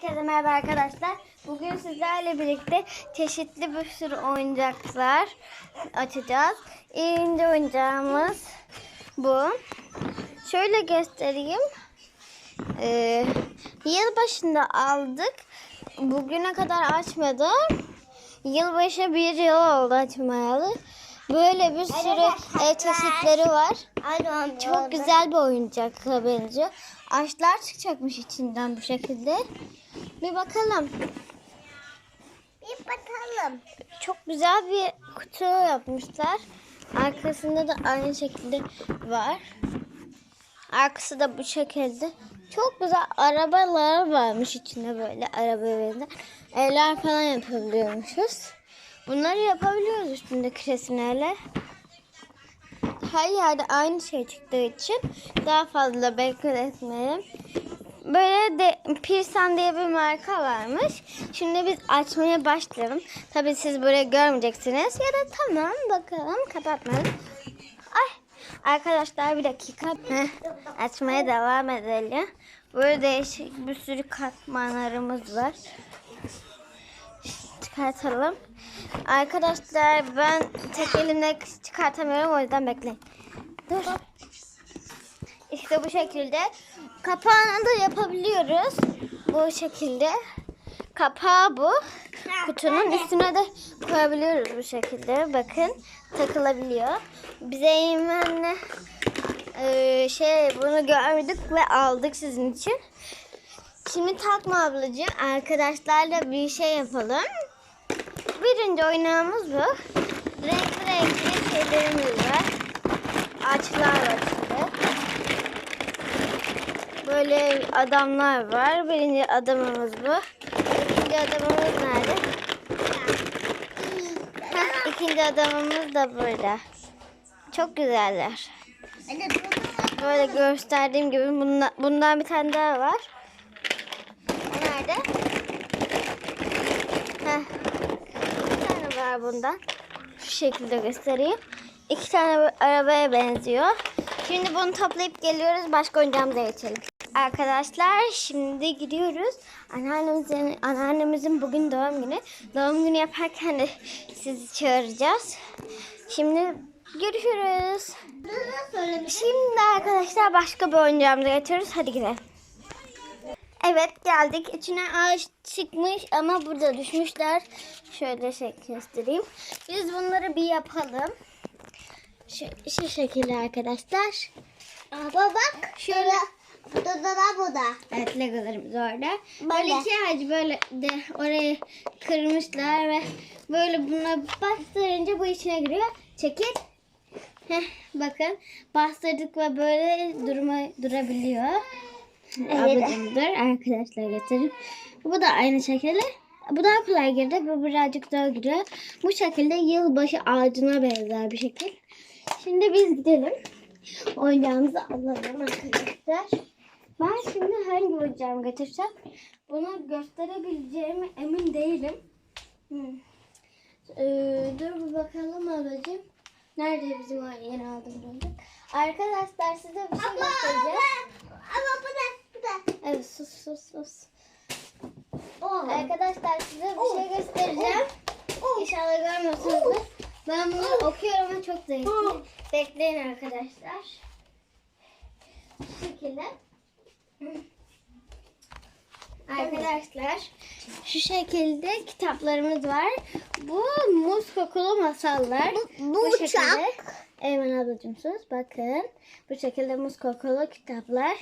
Herkese merhaba arkadaşlar. Bugün sizlerle birlikte çeşitli bir sürü oyuncaklar açacağız. İlk oyuncağımız bu. Şöyle göstereyim. Ee, yılbaşında aldık. Bugüne kadar açmadım. Yılbaşı bir yıl oldu açmayalı. Böyle bir sürü ev çeşitleri var. Çok güzel bir oyuncakla benziyor. Ağaçlar çıkacakmış içinden bu şekilde. Bir bakalım. Bir bakalım. Çok güzel bir kutu yapmışlar. Arkasında da aynı şekilde var. Arkası da bu şekilde. Çok güzel arabalar varmış içinde böyle araba benzer. Evler falan yapabiliyormuşuz. Bunları yapabiliyoruz üstündeki resimlerle. Her yerde aynı şey çıktığı için daha fazla bekletmeyelim. Böyle de Pirsan diye bir marka varmış. Şimdi biz açmaya başlayalım. Tabii siz burayı görmeyeceksiniz. Ya da tamam bakalım kapatmayalım. Ay arkadaşlar bir dakika. Açmaya devam edelim. Böyle değişik bir sürü katmanlarımız var. Çıkartalım. Arkadaşlar ben tek elimle çıkartamıyorum o yüzden bekleyin. Dur. İşte bu şekilde. Kapağını da yapabiliyoruz. Bu şekilde. Kapağı bu. Kutunun üstüne de koyabiliyoruz bu şekilde. Bakın takılabiliyor. Bize Eymen'le e, şey bunu gördük ve aldık sizin için. Şimdi takma ablacığım. Arkadaşlarla bir şey yapalım. Birinci oynağımız bu. Renkli renkli şeylerimiz var. Ağaçlar var. Böyle adamlar var. Birinci adamımız bu. İkinci adamımız nerede? Heh, ikinci adamımız da burada. Çok güzeller. Böyle gösterdiğim gibi bundan, bundan bir tane daha var. Nerede? Heh. Bir tane var bundan. Şu şekilde göstereyim. İki tane arabaya benziyor. Şimdi bunu toplayıp geliyoruz. Başka oyuncağımıza geçelim. Arkadaşlar şimdi gidiyoruz. Anneannemizin, anneannemizin bugün doğum günü. Doğum günü yaparken de sizi çağıracağız. Şimdi görüşürüz. Şimdi arkadaşlar başka bir oyuncağımıza geçiyoruz. Hadi gidelim. Evet geldik. İçine ağaç çıkmış ama burada düşmüşler. Şöyle şey göstereyim. Biz bunları bir yapalım. Şu, şu şekilde arkadaşlar. Aa, bak. Şöyle Bu da da bu da. Evet legolarımız orada. Böyle Böyle. iki ağacı böyle de orayı kırmışlar ve böyle buna bastırınca bu içine giriyor. Çekil. Heh, bakın bastırdık ve böyle durma durabiliyor. Ablacığım dur arkadaşlar getireyim. Bu da aynı şekilde. Bu daha kolay girdi. Bu birazcık daha giriyor. Bu şekilde yılbaşı ağacına benzer bir şekil. Şimdi biz gidelim. Oyuncağımızı alalım arkadaşlar. Ben şimdi hangi oyuncağımı getireceğim? Bunu gösterebileceğime emin değilim. Hmm. Ee, dur bir bakalım ablacığım. Nerede bizim o yeni aldığım oyuncak? Arkadaşlar size bir şey göstereceğim. Ama bu da bu da. Evet sus sus sus. O. Arkadaşlar size bir şey göstereceğim. İnşallah görmüyorsunuzdur. Ben bunu okuyorum ama çok zevkli. Bekleyin arkadaşlar. Şu şekilde. Arkadaşlar şu şekilde kitaplarımız var. Bu muz kokulu masallar. Bu- bu uçak. Eymen ablacığım sus. Bakın. Bu şekilde muz kokulu kitaplar.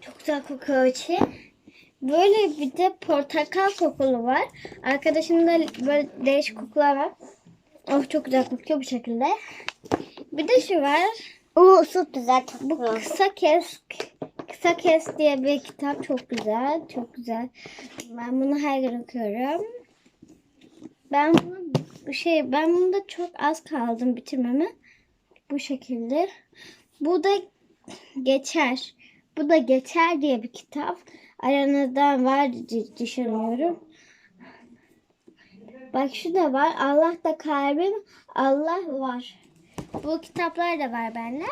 Çok güzel kokuyor içi. Böyle bir de portakal kokulu var. Arkadaşımda böyle değişik kokular var. Oh çok güzel kokuyor bu şekilde. Bir de şu var. Çok güzel. Çok Bu kısa kes kısa kes diye bir kitap çok güzel. Çok güzel. Ben bunu her gün okuyorum. Ben bunu bu şey ben bunda çok az kaldım bitirmeme. Bu şekilde. Bu da geçer. Bu da geçer diye bir kitap. Aranızda var düşünüyorum. Bak şu da var. Allah da kalbim. Allah var. Bu kitaplar da var bende.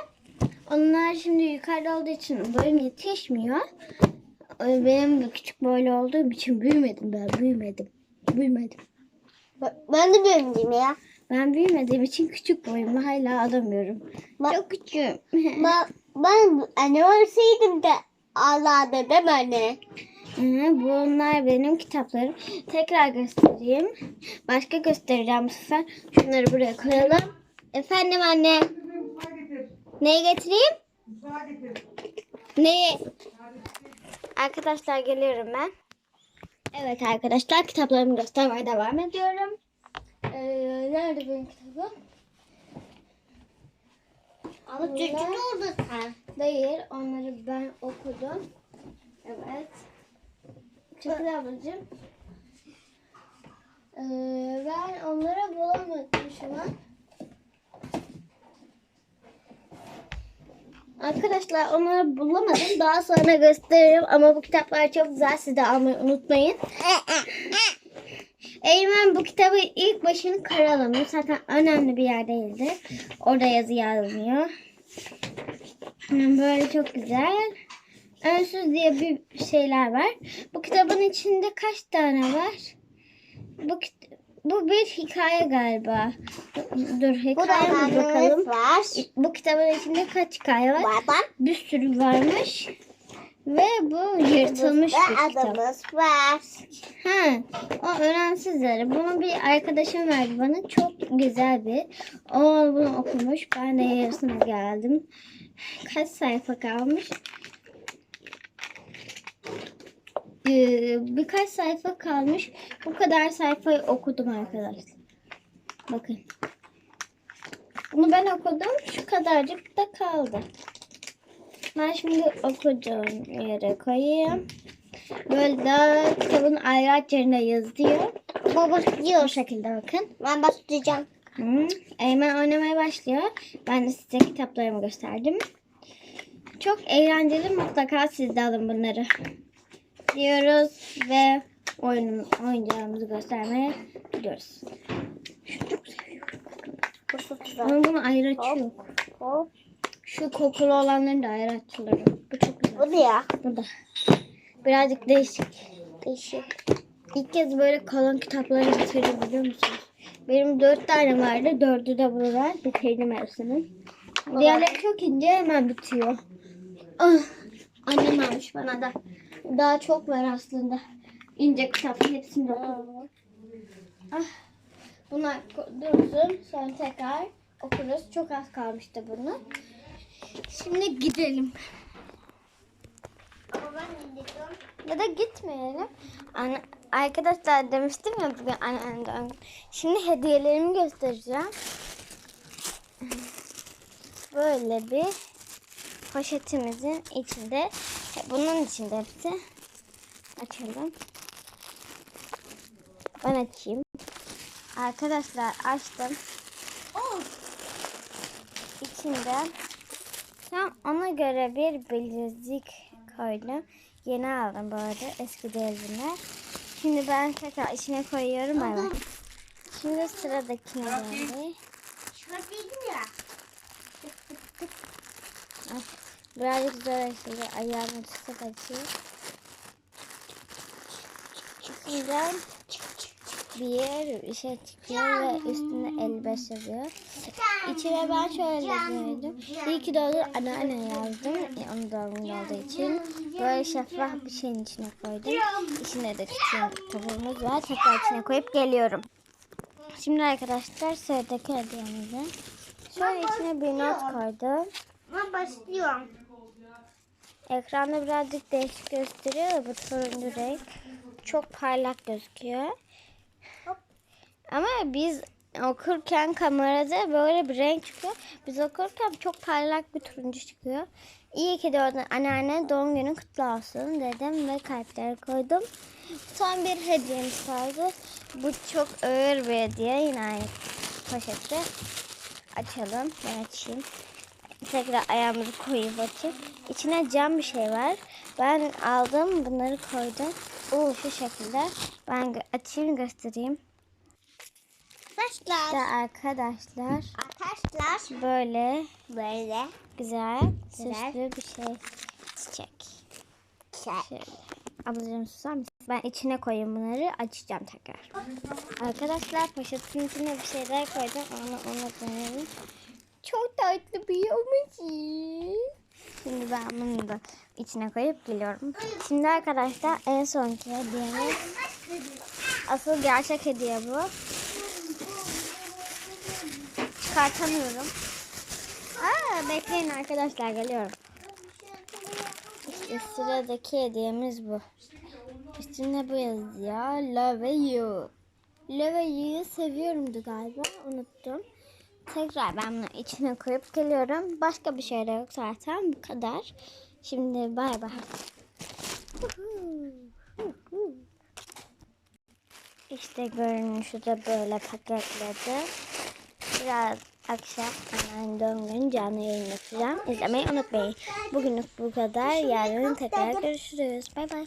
Onlar şimdi yukarıda olduğu için boyum yetişmiyor. e, benim de küçük böyle olduğum için büyümedim ben. Büyümedim. Büyümedim. Ben de büyümdüm ya. Ben büyümediğim için küçük boyumu hala alamıyorum. Bak- Çok küçüğüm. Ben, ben anne olsaydım da Allah dedim anne. Hı, Bunlar benim kitaplarım. Tekrar göstereyim. Başka göstereceğim bu sefer. Şunları buraya koyalım. Efendim anne. Neyi getireyim? Neyi? Arkadaşlar geliyorum ben. Evet arkadaşlar kitaplarımı göstermeye devam ediyorum. Ee, nerede benim kitabım? Ama çocuk oldu sen. Değil, onları ben okudum. Evet. Çakıl ablacığım. Ee, ben onları bulamadım şu an. Arkadaşlar onları bulamadım. Daha sonra gösteririm ama bu kitaplar çok güzel. Siz de almayı unutmayın. Eymen bu kitabı ilk başını karalamış. Zaten önemli bir yer değildi. Orada yazı yazmıyor. Hmm, Böyle çok güzel. Önsüz diye bir şeyler var. Bu kitabın içinde kaç tane var? Bu kit- bu bir hikaye galiba. Dur hikaye mi bakalım? var. Bu kitabın içinde kaç hikaye var? Babam. Bir sürü varmış. Ve bu yırtılmış Ve bir kitap. var. Ha, o önemsizleri. Bunu bir arkadaşım verdi bana. Çok güzel bir. O bunu okumuş. Ben de yarısına geldim. Kaç sayfa kalmış? Ee, birkaç sayfa kalmış. Bu kadar sayfayı okudum arkadaşlar. Bakın. Bunu ben okudum. Şu kadarcık da kaldı. Ben şimdi okuduğum yere koyayım. Böyle daha kitabın ayrıca yerine yazıyor. Baba diyor. şekilde bakın. Ben başlayacağım. Hı. Eymen oynamaya başlıyor. Ben de size kitaplarımı gösterdim. Çok eğlenceli. Mutlaka siz de alın bunları. Diyoruz ve oyunun oyuncağımızı göstermeye gidiyoruz. Bu çok güzel. Ama bunun yok. Hop. Şu kokulu olanların da ayrıcıları. Bu çok güzel. Bu ne ya? Bu da. Birazcık değişik. Değişik. İlk kez böyle kalın kitapları bitirdim biliyor musunuz? Benim dört tane vardı. Dördü de burada. Bitirdim hepsini. Diğerleri çok ince hemen bitiyor. Ah, annem almış bana da. Daha çok var aslında. İnce kitap hepsini de okudum. Ah, bunlar dursun. Sonra tekrar okuruz. Çok az kalmıştı bunu. Şimdi gidelim. Ya da gitmeyelim. Anne, arkadaşlar demiştim ya bugün anneannem. Şimdi hediyelerimi göstereceğim. Böyle bir poşetimizin içinde. Bunun içinde hepsi. Açalım. Ben açayım. Arkadaşlar açtım. İçinde tam ona göre bir bilezik koydum. Yeni aldım bu arada eski değerine. Şimdi ben tekrar içine koyuyorum. Bay. Şimdi sıradakine geldi. Şuradaydım ya. Birazcık zor açıldı. Ayağımı tutup açayım. İçinden bir şey çıkıyor ve üstünde 55 yazıyor. İçine ben şöyle koydum. İyi ki doğdun anneanne yazdım. E, onun doğum olduğu için. Böyle şeffaf bir şeyin içine koydum. İçinde de küçük tavuğumuz var. Tekrar içine koyup geliyorum. Şimdi arkadaşlar sıradaki hediyemize. Şöyle içine bir not koydum. Ben başlıyorum. Ekranda birazcık değişik gösteriyor da bu turuncu renk. Çok parlak gözüküyor. Ama biz okurken kamerada böyle bir renk çıkıyor. Biz okurken çok parlak bir turuncu çıkıyor. İyi ki doğdun anneanne doğum günün kutlu olsun dedim ve kalpleri koydum. Son bir hediyemiz kaldı. Bu çok ağır bir hediye. Yine aynı poşette. Açalım. Ben açayım. Tekrar ayağımızı koyup açıp. İçine cam bir şey var. Ben aldım bunları koydum. Oo, şu şekilde. Ben açayım göstereyim. İşte Arkadaşlar. arkadaşlar Arkadaşlar. böyle Böyle. güzel Güzel. süslü bir şey çiçek. Şöyle. Ablacığım susar mısın? Ben içine koyayım bunları. Açacağım tekrar. Arkadaşlar poşetin içine bir şeyler koydum. Onu unutmayın. Çok tatlı bir yumuşi. Şimdi ben bunu da içine koyup geliyorum. Şimdi arkadaşlar en sonki hediyemiz. Asıl gerçek hediye bu. Çıkartamıyorum. Aa, bekleyin arkadaşlar geliyorum. İşte sıradaki hediyemiz bu. Üstünde bu yazıyor. Love you. Love you'yu seviyorumdu galiba. Unuttum. Tekrar ben bunu içine koyup geliyorum. Başka bir şey de yok zaten. Bu kadar. Şimdi bay bay. İşte görünüşü de böyle paketledi. Biraz akşam anneannemin doğum günü canlı yayın yapacağım. İzlemeyi unutmayın. Bugünlük bu kadar. Yarın tekrar görüşürüz. Bay bay.